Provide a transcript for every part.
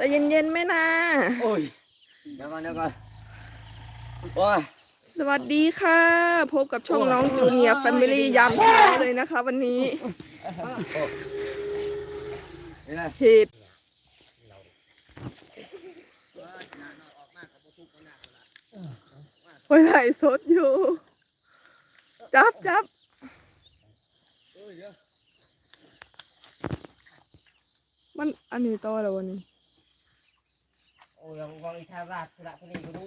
แต่เย็นๆแม่นาโอ้ยเดี๋ยวก่อนเดี๋ยวก่อนโอ้ยสวัสดีค่ะ พบกับช่องน้องจูเนียร์แฟมิลี่ยามเช้าเลยนะคะ วันนี้นี่นะเหตุไปไหลฟ์สดอยู่ จับจับมันอันนี้ต่อแล้ววันนี้ โอ้ยยังวางอีกแค่ราดสุระทะเลกูดู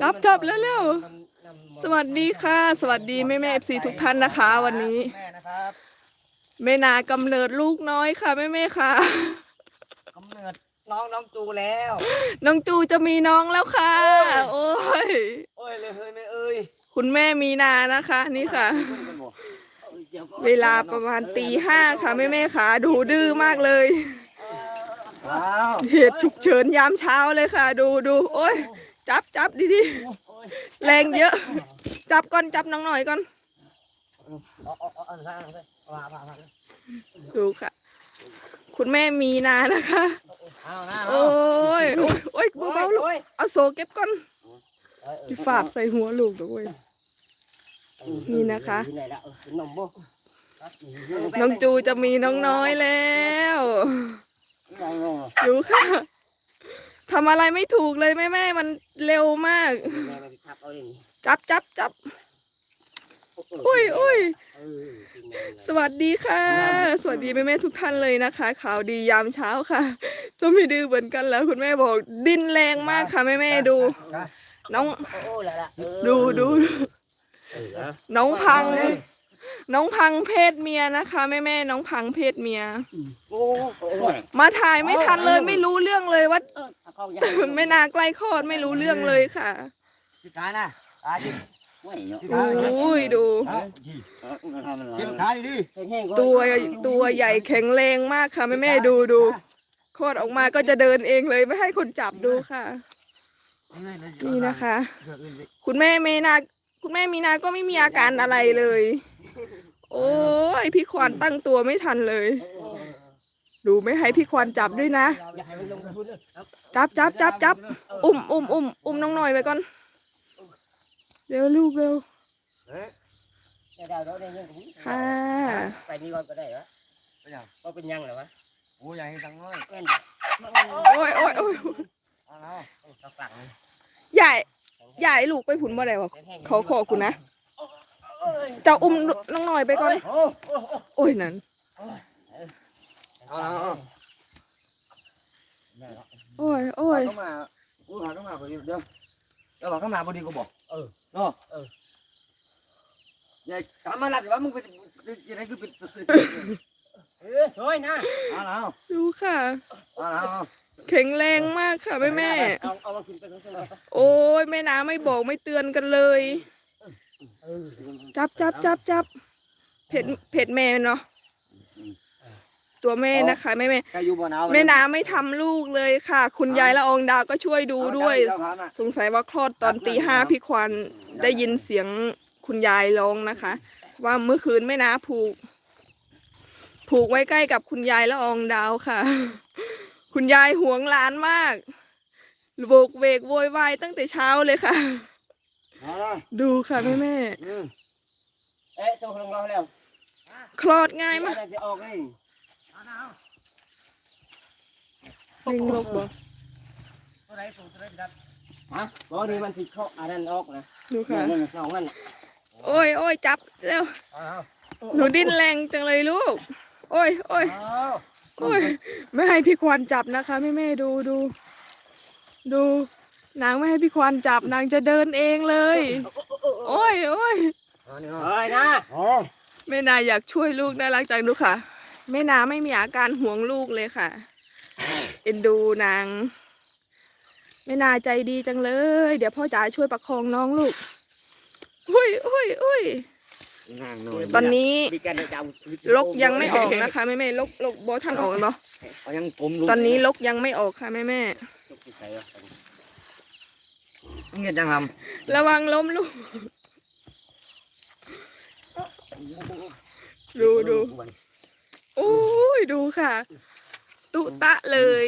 จับจับแล้วเร็วๆสวัสดีค่ะ สวัสดีแม่แม่เอฟซีทุกท่านนะคะ วันนี้แม่นะครับแม่นากำเนิดลูกน้อยค่ะแม่แม่ค่ะกำเนิดน้องน้องตูแล้ว น้องจูจะมีน้องแล้วค่ะ โอ้ยโอ้ยเลยเฮ้ยไม่เอ้ยคุณแม่มีนานะคะ นี่ค่ะ เวลาประมาณตีห้าค่ะแม่แม่ค่ะ ดูดื้อมากเลย เหตุฉุกเฉินยามเช้าเลยค่ะ ดูดูโอ้ย จับจับดีดีแรงเยอะ จับก่อนจับน้องหน่อยก่อน ดูค่ะ คุณแม่มีนานะคะ โอ้ยโอ้ยเบาๆลูกเอาโซเก็บก่อนฝาบใส่หัวลูกด้วยนี่นะคะ น้องจูจะมีน้องน้อยแล้ว องน้องดูค่ะทำอะไรไม่ถูกเลยแม่แม่มันเร็วมากแม่ไปทับเอาเองจับจับจับอุ้ยอุ้ยเออจริงเลยสวัสดีค่ะ สวัสดีแม่แม่ๆทุกท่านเลยนะคะ ข่าวดียามเช้าค่ะจะไม่ดื้อเหมือนกันแล้ว คุณแม่บอกดินแรงมากค่ะแม่แม่ๆดู น้องโอ้ละละเออดูดูเออนะน้องพัง น้องพังเพศเมียนะคะแม่แม่ๆน้องพังเพศเมียโอ้โอ้ยมาถ่ายไม่ทันเลยไม่รู้เรื่องเลยว่า เออเอาเข้ายังแม่นาใกล้คลอดไม่รู้เรื่องเลยค่ะ จิตานะตาจิไม่เนาะโอ้ยดู จิตาดีดิตัวตัวใหญ่แข็งแรงมากค่ะแม่แม่ๆดูดูคลอดออกมาก็จะเดินเองเลยไม่ให้คนจับดูค่ะ นี่นะคะ คุณแม่เมนาคุณแม่มีนาก็ไม่มีอาการอะไรเลยโอ้ ยพี่ควานตั้งตัวไม่ทันเลย ดูไม่ให้พี่ควานจับด้วยนะอย่าให้มันลงทุนเลยจับจับจับจับอุ้มอุ้มอุ้มอุ้มน้องหน่อยไปก่อน เร็วลูกเร็วเดี๋ยวเดี๋ยวเดี๋ยวยังค่ะไปนี่ก่อนก็ได้วะก็เป็นยังเหรอวะโอ้ยใหญ่ตังน้อยเพื่อนโอ้ยโอ้ยโอ้ยเอาแล้วสักฝั่งใหญ่ใหญ่ลูกไปผุนบ่ได้วะเขาขอคุณนะ เจ้าอุ้มน้องหน่อยไปก่อน โอ้ยนั่นเอาแล้วโอ้ยโอ้ยเข้ามากูหาเข้ามาพอดีเดี๋ยวเดี๋ยวบอกเข้ามาพอดีกูบอก เออเนาะเออใหญ่กลับมาหลักว่ามึงเป็นอะไรคือเป็นสื่อเออโอ้ยนะเอาแล้วดูค่ะเอาแล้วแข็งแรงมากค่ะแม่แม่เอาเอามาขึ้นไปข้างบนโอ้ยแม่น้าไม่บอกไม่เตือนกันเลย จับจับจับจับเผ็ดเผ็ดแม่เนาะตัวแม่นะคะแม่แม่แค่อยู่บนเอาแม่น้าไม่ทำลูกเลยค่ะ คุณยายละอองดาวก็ช่วยดูด้วย สงสัยว่าคลอดตอนตีห้าพี่ควานได้ยินเสียงคุณยายร้องนะคะ ว่าเมื่อคืนแม่น้าผูก ผูกไว้ใกล้กับคุณยายละอองดาวค่ะ คุณยายหวงหลานมากโบกเวกโวยวายตั้งแต่เช้าเลยค่ะเอาละ ดูค่ะแม่แม่อืมเอ๊ะส่งลงเราแล้วคลอดง่ายมากจะออกเองเล็งลบบ่ตัวไหนส่งตัวไหนดัดฮะบอกนี่มันติดข้ออันนั้นออกนะดูค่ะนั่นสองนั่นโอ้ยโอ้ยจับเร็วเอาแล้วหนูดิ้นแรงจังเลยลูก โอ้ยโอ้ยเอาโอ้ยไม่ให้พี่ควานจับนะคะแม่แม่ดูดูดู นางไม่ให้พี่ควานจับนางจะเดินเองเลย โอ้ยโอ้ยเอานี่เฮ้ยนะโอ้แม่นาอยากช่วยลูกน่ารักจังดูค่ะแม่นาไม่มีอาการห่วงลูกเลยค่ะ เอ็นดูนางแม่นาใจดีจังเลย เดี๋ยวพ่อจ๋าช่วยประคองน้องลูกอุ้ยอุ้ยอุ้ยนั่งหน่อยตอนนี้มีการจะลกยังไม่ออกนะคะแม่แม่ลกลกบอท่านออกเนาะเอายังผมตอนนี้ลกยังไม่ออกค่ะแม่แม่ เงี้ยจังทระวังล้มลูก ดูดูโอ้ยดูค่ะ ตุตะเลย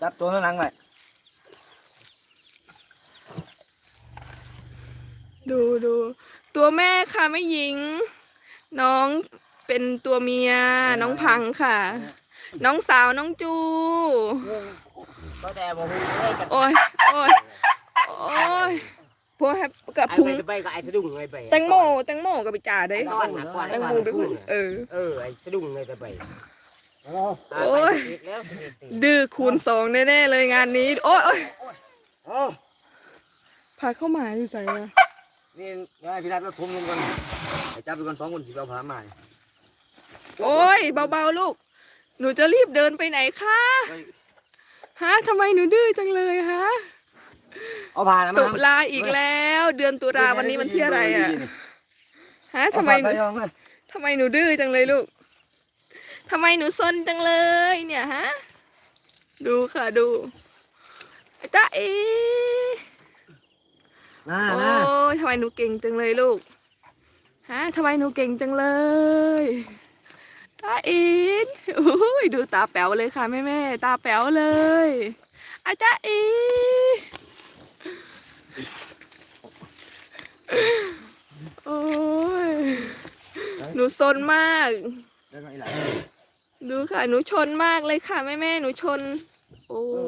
จับตัวข้างหลังไว้ดูดูตัวแม่ค่ะไม่หญิง น้องเป็นตัวเมีย น้องพังค่ะ น้องสาวน้องจูก็แต่บ่ฮู้เลยกันโอ้ยโอ้ยโอ้ย พวกแฮปกับไอ้พุงไปไปก็ไอ้สะดุ้งไอ้ไปแตงโมแตงโมกับไปจ่าได้ก้อนหนักกว่าแตงโมด้วยเออเออไอ้สะดุ้งไอ้ไปโอ้ยแล้วดื้อคูณสองแน่ๆเลยงานนี้ โอ้ยโอ๊ยโอ้พาเข้ามาอยู่ใส่อะนี่เดี๋ยวให้พี่นัทมาทุ่มลงกันไอ้จับไปก่อนสองคนสิเอาผามาโอ้ยเบาๆลูก หนูจะรีบเดินไปไหนคะเฮ้ยฮะทำไมหนูดื้อจังเลยฮะ เอาผ่านนะตุมาลาอีกแล้ว เดือนตุลาวันนี้มันที่อะไรอะฮะทำทำไมไมหนูทำไมหนูดื้อจังเลยลูกทำไมหนูซนจังเลยเนี่ยฮะดูค่ะดูจ้าเอน่าโอ้น่ายทำไมหนูเก่งจังเลยลูกฮะทำไมหนูเก่งจังเลยตาอินโอ้ยดูตาแป๋วเลยค่ะแม่แม่ๆตาแป๋วเลยอาจารย์อี โอ้ยหนูซนมากแล้วก็อีหลานดูค่ะ หนูชนมากเลยค่ะ แม่แม่ๆหนูชน โอ้ย